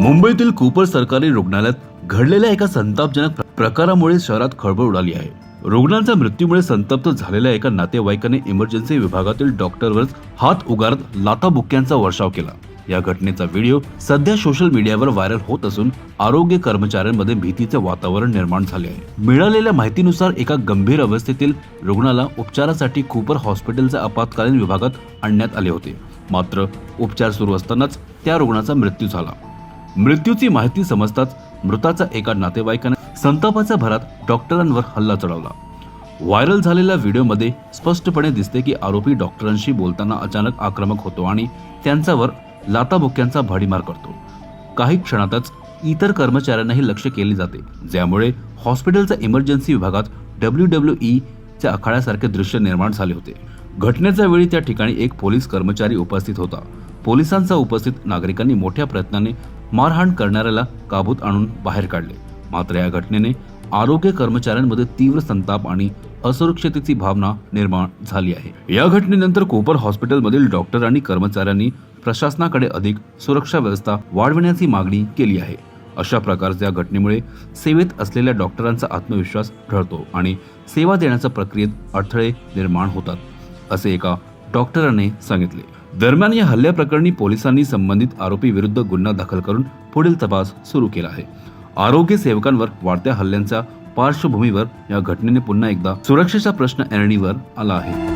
मुंबईतील कूपर सरकारी रुग्णालयात घडलेल्या एका संतापजनक प्रकारामुळे शहरात खळबळ उडाली आहे. रुग्णांच्या मृत्यूमुळे संतप्त झालेल्या एका नातेवाईकाने इमर्जन्सी विभागातील डॉक्टरवर हात उगारत लाताबुक्क्यांचा वर्षाव केला. या घटनेचा व्हिडिओ सध्या सोशल मीडियावर व्हायरल होत असून आरोग्य कर्मचाऱ्यांमध्ये भीतीचे वातावरण निर्माण झाले आहे. मिळालेल्या माहितीनुसार एका गंभीर अवस्थेतील रुग्णाला उपचारासाठी कूपर हॉस्पिटलच्या आपत्कालीन विभागात आणण्यात आले होते. मात्र उपचार सुरू असतानाच त्या रुग्णाचा मृत्यू झाला. मृत्यूची माहिती समजताच मृताचा एका नातेवाईकाने संतापाच्या भरात डॉक्टरांवर हल्ला चढवला. व्हायरल झालेल्या व्हिडिओमध्ये स्पष्टपणे दिसते की आरोपी डॉक्टरांशी बोलताना अचानक आक्रमक होतो आणि त्यांच्यावर लाताबुक्यांचा भडीमार करतो. काही क्षणातच इतर कर्मचाऱ्यांनाही लक्ष केले जाते ज्यामुळे हॉस्पिटलच्या इमर्जन्सी विभागात डब्ल्यू डब्ल्यू ई च्या आखाड्यासारखे दृश्य निर्माण झाले होते. घटनेच्या वेळी त्या ठिकाणी एक पोलीस कर्मचारी उपस्थित होता. पोलिसांचा उपस्थित नागरिकांनी मोठ्या प्रयत्नाने मारहाण करणाऱ्याला काबूत आणून बाहेर काढले. मात्र या घटनेने आरोग्य कर्मचाऱ्यांमध्ये तीव्र संताप आणि असुरक्षतेची भावना निर्माण झाली आहे. या घटनेनंतर कोपर हॉस्पिटलमधील डॉक्टर आणि कर्मचाऱ्यांनी प्रशासनाकडे अधिक सुरक्षा व्यवस्था वाढविण्याची मागणी केली आहे. अशा प्रकारच्या घटनेमुळे सेवेत असलेल्या डॉक्टरांचा आत्मविश्वास ढळतो आणि सेवा देण्याच्या प्रक्रियेत अडथळे निर्माण होतात असे एका डॉक्टरांनी सांगितले. दरम्यान या हल्ल्याप्रकरणी पोलिसांनी संबंधित आरोपी विरुद्ध गुन्हा दाखल करून पुढील तपास सुरू केला आहे. आरोग्य सेवकांवर वाढत्या हल्ल्यांच्या पार्श्वभूमीवर या घटनेने पुन्हा एकदा सुरक्षेचा प्रश्न ऐरणीवर आला आहे.